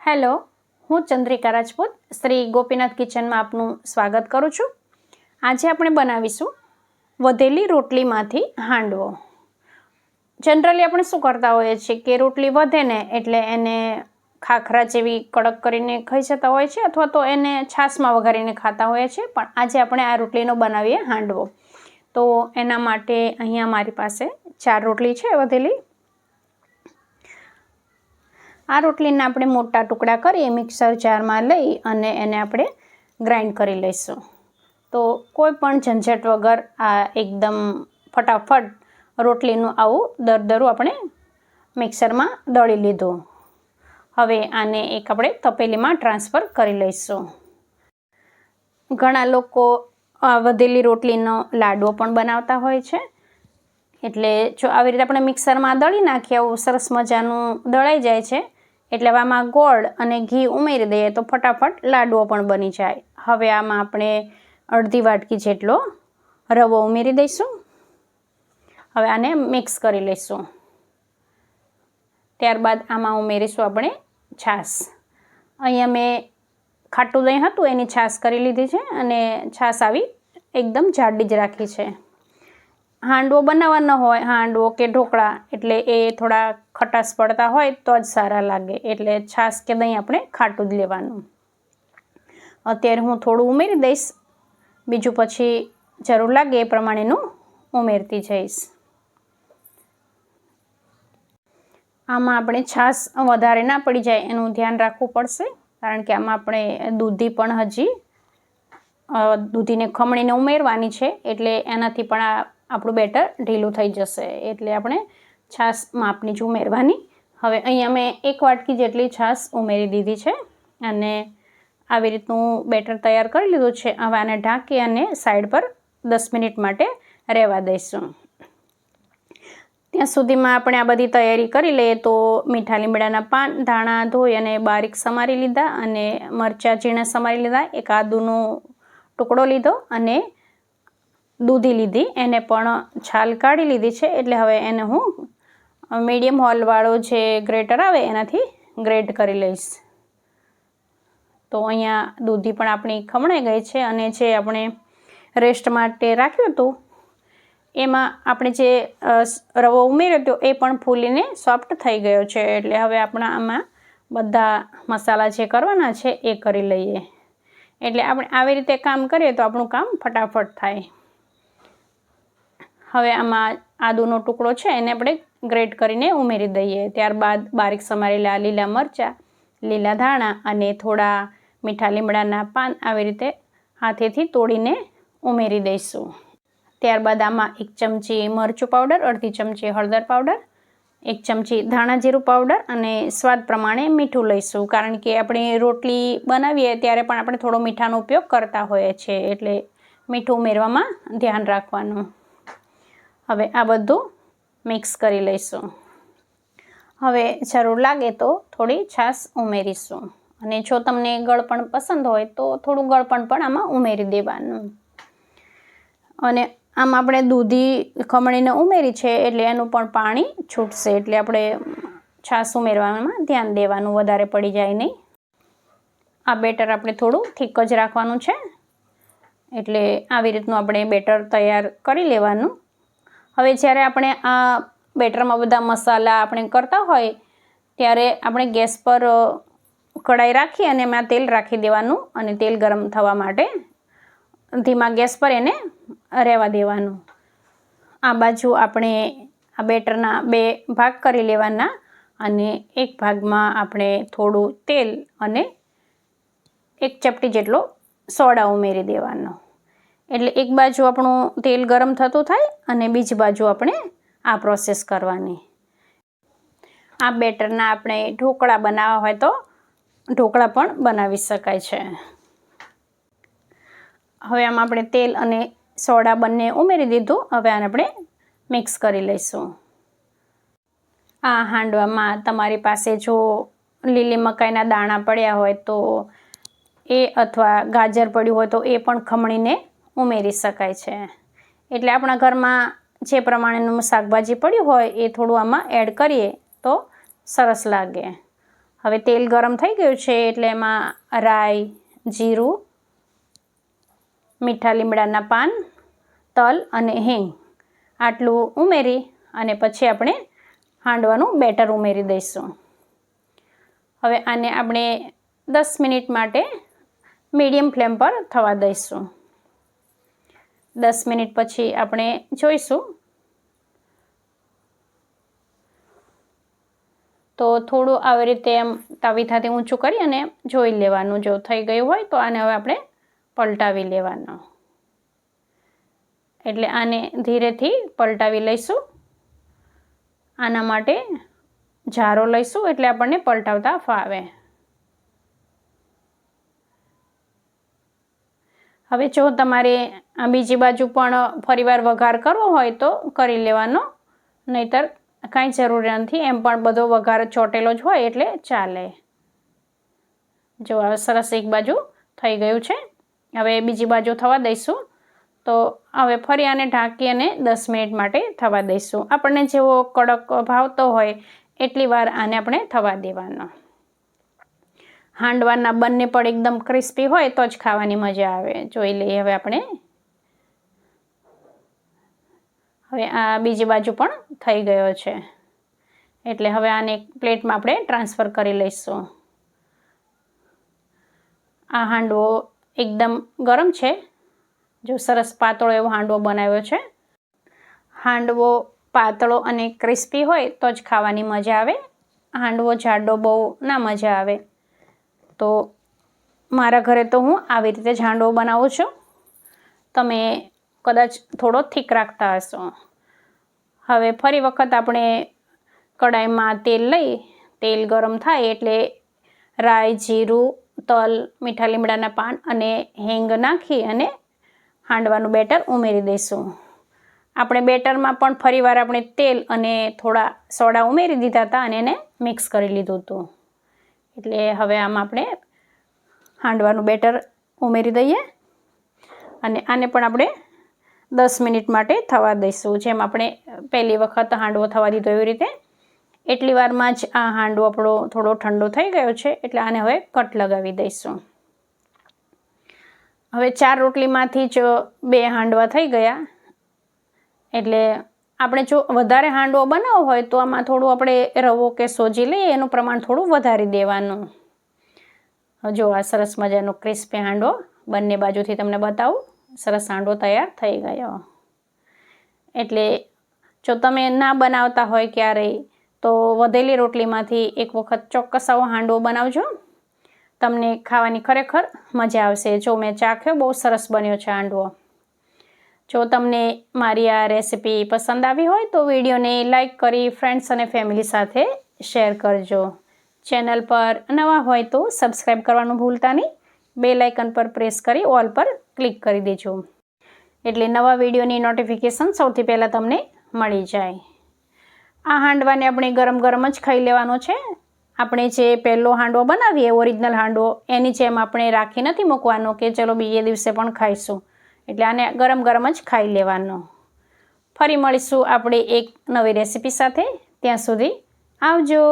Hello, હું ચંદ્રિકા રાજપૂત, શ્રી ગોપીનાથ કિચનમાં આપનું સ્વાગત કરું છું. આજે આપણે બનાવીશું વધેલી રોટલીમાંથી હાંડવો. જનરલી આપણે શું કરતા હોઈએ છીએ કે રોટલી વધે ને એટલે એને ખાખરા જેવી કડક કરીને ખાઈ જતા હોય છે અથવા તો એને છાશમાં વઘારીને ખાતા હોઈએ છીએ, પણ આજે આપણે આ રોટલીનો બનાવીએ હાંડવો. તો એના માટે અહીંયા મારી પાસે ચાર રોટલી છે વધેલી. આ રોટલીના આપણે મોટા ટુકડા કરી મિક્સર જારમાં લઈ અને એને આપણે ગ્રાઇન્ડ કરી લઈશું. તો કોઈ પણ ઝંઝટ વગર આ એકદમ ફટાફટ રોટલીનું આવું દરદરું આપણે મિક્સરમાં દળી લીધું. હવે આને એક આપણે તપેલીમાં ટ્રાન્સફર કરી લઈશું. ઘણા લોકો વધેલી રોટલીનો લાડવો પણ બનાવતા હોય છે. એટલે જો આવી રીતે આપણે મિક્સરમાં દળી નાખીએ, આવું સરસ મજાનું દળાઈ જાય છે એટલે આમાં ગોળ અને ઘી ઉમેરી દઈએ તો ફટાફટ લાડવો પણ બની જાય. હવે આમાં આપણે અડધી વાટકી જેટલો રવો ઉમેરી દઈશું. હવે આને મિક્સ કરી લઈશું. ત્યારબાદ આમાં ઉમેરીશું આપણે છાશ. અહીંયા મેં ખાટું દહીં હતું, એની છાશ કરી લીધી છે અને છાશ આવી એકદમ જાડી જ રાખી છે. હાંડવો બનાવવાનો હોય, હાંડવો કે ઢોકળા, એટલે એ થોડા ખટાશ પડતા હોય તો જ સારા લાગે. એટલે છાશ કે દહીં આપણે ખાટું જ લેવાનું. અત્યારે હું થોડું ઉમેરી દઈશ. બીજું પછી જરૂર લાગે એ પ્રમાણેનું ઉમેરતી જઈશ. આમાં આપણે છાશ વધારે ના પડી જાય એનું ધ્યાન રાખવું પડશે, કારણ કે આમાં આપણે દૂધી પણ હજી દૂધીને ખમણીને ઉમેરવાની છે, એટલે એનાથી પણ આ આપણું બેટર ઢીલું થઈ જશે. એટલે આપણે છાશ માપની જ ઉમેરવાની. હવે અહીંયા મેં એક વાટકી જેટલી છાશ ઉમેરી દીધી છે અને આવી રીતનું બેટર તૈયાર કરી લીધું છે. હવે આને ઢાંકી અને સાઈડ પર દસ મિનિટ માટે રહેવા દઈશું. ત્યાં સુધીમાં આપણે આ બધી તૈયારી કરી લઈએ તો મીઠા લીમડાના પાન, ધાણા, ધોઈ અને બારીક સમારી લીધા અને મરચાં, ઝીણા સમારી લીધા. એક આદુનો ટુકડો લીધો અને દૂધી લીધી, એને પણ છાલ કાઢી લીધી છે, એટલે હવે એને હું મીડિયમ હોલવાળો જે ગ્રેટર આવે એનાથી ગ્રેટ કરી લઈશ. તો અહીંયા દૂધી પણ આપણી ખમણાઈ ગઈ છે અને જે આપણે રેસ્ટ માટે રાખ્યું હતું, એમાં આપણે જે રવો ઉમેર્યો હતો એ પણ ફૂલીને સોફ્ટ થઈ ગયો છે, એટલે હવે આપણા આમાં બધા મસાલા જે કરવાના છે એ કરી લઈએ. એટલે આપણે આવી રીતે કામ કરીએ તો આપણું કામ ફટાફટ થાય. હવે આમાં આદુનો ટુકડો છે એને આપણે ગ્રેટ કરીને ઉમેરી દઈએ. ત્યારબાદ બારીક સમારેલા લીલા મરચાં, લીલા ધાણા અને થોડા મીઠા લીમડાના પાન આવી રીતે હાથેથી તોડીને ઉમેરી દઈશું. ત્યારબાદ આમાં એક ચમચી મરચું પાવડર, અડધી ચમચી હળદર પાવડર, એક ચમચી ધાણા જીરું પાવડર અને સ્વાદ પ્રમાણે મીઠું લઈશું. કારણ કે આપણે રોટલી બનાવીએ ત્યારે પણ આપણે થોડો મીઠાનો ઉપયોગ કરતા હોઈએ છીએ, એટલે મીઠું ઉમેરવામાં ધ્યાન રાખવાનું. હવે આ બધું મિક્સ કરી લઈશું. હવે જરૂર લાગે તો થોડી છાશ ઉમેરીશું. અને જો તમને ગળપણ પસંદ હોય તો થોડું ગળપણ પણ આમાં ઉમેરી દેવાનું. અને આમ આપણે દૂધી ખમણીને ઉમેરી છે એટલે એનું પણ પાણી છૂટશે એટલે આપણે છાશ ઉમેરવામાં ધ્યાન દેવાનું, વધારે પડી જાય નહીં. આ બેટર આપણે થોડું થીક જ રાખવાનું છે. એટલે આવી રીતનું આપણે બેટર તૈયાર કરી લેવાનું. હવે જ્યારે આપણે આ બેટરમાં બધા મસાલા આપણે કરતા હોય, ત્યારે આપણે ગેસ પર કઢાઈ રાખી અને એમાં તેલ રાખી દેવાનું અને તેલ ગરમ થવા માટે ધીમા ગેસ પર એને રહેવા દેવાનું. આ બાજુ આપણે આ બેટરના બે ભાગ કરી લેવાના અને એક ભાગમાં આપણે થોડું તેલ અને એક ચપટી જેટલો સોડા ઉમેરી દેવાનો. એટલે એક બાજુ આપણું તેલ ગરમ થતું થાય અને બીજી બાજુ આપણે આ પ્રોસેસ કરવાની. આ બેટરના આપણે ઢોકળા બનાવવા હોય તો ઢોકળા પણ બનાવી શકાય છે. હવે આમાં આપણે તેલ અને સોડા બંને ઉમેરી દીધું. હવે આને આપણે મિક્સ કરી લઈશું. આ હાંડવામાં તમારી પાસે જો લીલી મકાઈના દાણા પડ્યા હોય તો એ અથવા ગાજર પડ્યું હોય તો એ પણ ખમણીને ઉમેરી શકાય છે. એટલે આપણા ઘરમાં જે પ્રમાણેનું શાકભાજી પડ્યું હોય એ થોડું આમાં એડ કરીએ તો સરસ લાગે. હવે તેલ ગરમ થઈ ગયું છે એટલે એમાં રાઈ, જીરું, મીઠા લીમડાના પાન, તલ અને હિંગ આટલું ઉમેરી અને પછી આપણે હાંડવાનું બેટર ઉમેરી દઈશું. હવે આને આપણે દસ મિનિટ માટે મીડિયમ ફ્લેમ પર થવા દઈશું. દસ મિનિટ પછી આપણે જોઈશું. તો થોડું આવી રીતે એમ તાવીથાથી ઊંચું કરી અને જોઈ લેવાનું. જો થઈ ગયું હોય તો આને હવે આપણે પલટાવી લેવાનો. એટલે આને ધીરેથી પલટાવી લઈશું. આના માટે જારો લઈશું એટલે આપણને પલટાવતા ફાવે. હવે જો તમારે આ બીજી બાજુ પણ ફરીવાર વઘાર કરવો હોય તો કરી લેવાનો. નહીતર કાંઈ જરૂર નથી, એમ પણ બધો વઘાર ચોટેલો જ હોય એટલે ચાલે. જો હવે સરસ એક બાજુ થઈ ગયું છે. હવે બીજી બાજુ થવા દઈશું. તો હવે ફરી આને ઢાંકી અને દસ મિનિટ માટે થવા દઈશું. આપણને જેવો કડક ભાવતો હોય, એટલી વાર આને આપણે થવા દેવાનો. હાંડવાના બંને પણ એકદમ ક્રિસ્પી હોય તો જ ખાવાની મજા આવે. જોઈ લઈએ હવે આપણે. હવે આ બીજી બાજુ પણ થઈ ગયો છે. એટલે હવે આને એક પ્લેટમાં આપણે ટ્રાન્સફર કરી લઈશું. આ હાંડવો એકદમ ગરમ છે. જો સરસ પાતળો એવો હાંડવો બનાવ્યો છે. હાંડવો પાતળો અને ક્રિસ્પી હોય તો જ ખાવાની મજા આવે. હાંડવો જાડો બહુ ના મજા આવે. તો મારા ઘરે તો હું આવી રીતે ઝાંડો બનાવું છું. તમે કદાચ થોડો થીક રાખતા હશો. હવે ફરી વખત આપણે કડાઈમાં તેલ લઈ, તેલ ગરમ થાય એટલે રાઈ, જીરું, તલ, મીઠા લીમડાના પાન અને હિંગ નાખી અને હાંડવાનું બેટર ઉમેરી દઈશું. આપણે બેટરમાં પણ ફરીવાર આપણે તેલ અને થોડા સોડા ઉમેરી દીધા હતા અને એને મિક્સ કરી લીધું હતું. એટલે હવે આમ આપણે હાંડવાનું બેટર ઉમેરી દઈએ. અને આને પણ આપણે દસ મિનિટ માટે થવા દઈશું. જેમ આપણે પહેલી વખત હાંડવો થવા દીધો એવી રીતે. એટલી વારમાં જ આ હાંડવો આપણો થોડો ઠંડો થઈ ગયો છે, એટલે આને હવે કટ લગાવી દઈશું. હવે ચાર રોટલીમાંથી જ બે હાંડવા થઈ ગયા. એટલે આપણે જો વધારે હાંડવો બનાવવો હોય તો આમાં થોડું આપણે રવો કે સોજી લઈએ, એનું પ્રમાણ થોડું વધારી દેવાનું. જો આ સરસ મજાનો ક્રિસ્પી હાંડવો બંને બાજુથી તમને બતાવું. સરસ હાંડવો તૈયાર થઈ ગયો. એટલે જો તમે ના બનાવતા હોય ક્યારેય, તો વધેલી રોટલીમાંથી એક વખત ચોક્કસ આવો હાંડવો બનાવજો. તમને ખાવાની ખરેખર મજા આવશે. જો મેં ચાખ્યો બહુ સરસ બન્યો છે હાંડવો. જો તમને મારી આ રેસિપી પસંદ આવી હોય તો વિડીયોને લાઇક કરી ફ્રેન્ડ્સ અને ફેમિલી સાથે શેર કરજો. ચેનલ પર નવા હોય તો સબસ્ક્રાઈબ કરવાનું ભૂલતા નહીં. બે લાઇકન પર પ્રેસ કરી ઓલ પર ક્લિક કરી દેજો. એટલે નવા વિડીયોની નોટિફિકેશન સૌથી પહેલાં તમને મળી જાય. આ હાંડવાને આપણે ગરમ ગરમ જ ખાઈ લેવાનો છે. આપણે જે પહેલો હાંડવો બનાવીએ ઓરિજિનલ હાંડવો, એની જેમ આપણે રાખી નથી મૂકવાનો કે ચલો બીજે દિવસે પણ ખાઈશું. એટલે આને ગરમ ગરમ જ ખાઈ લેવાનો. ફરી મળીશું આપણે એક નવી રેસીપી સાથે. ત્યાં સુધી આવજો.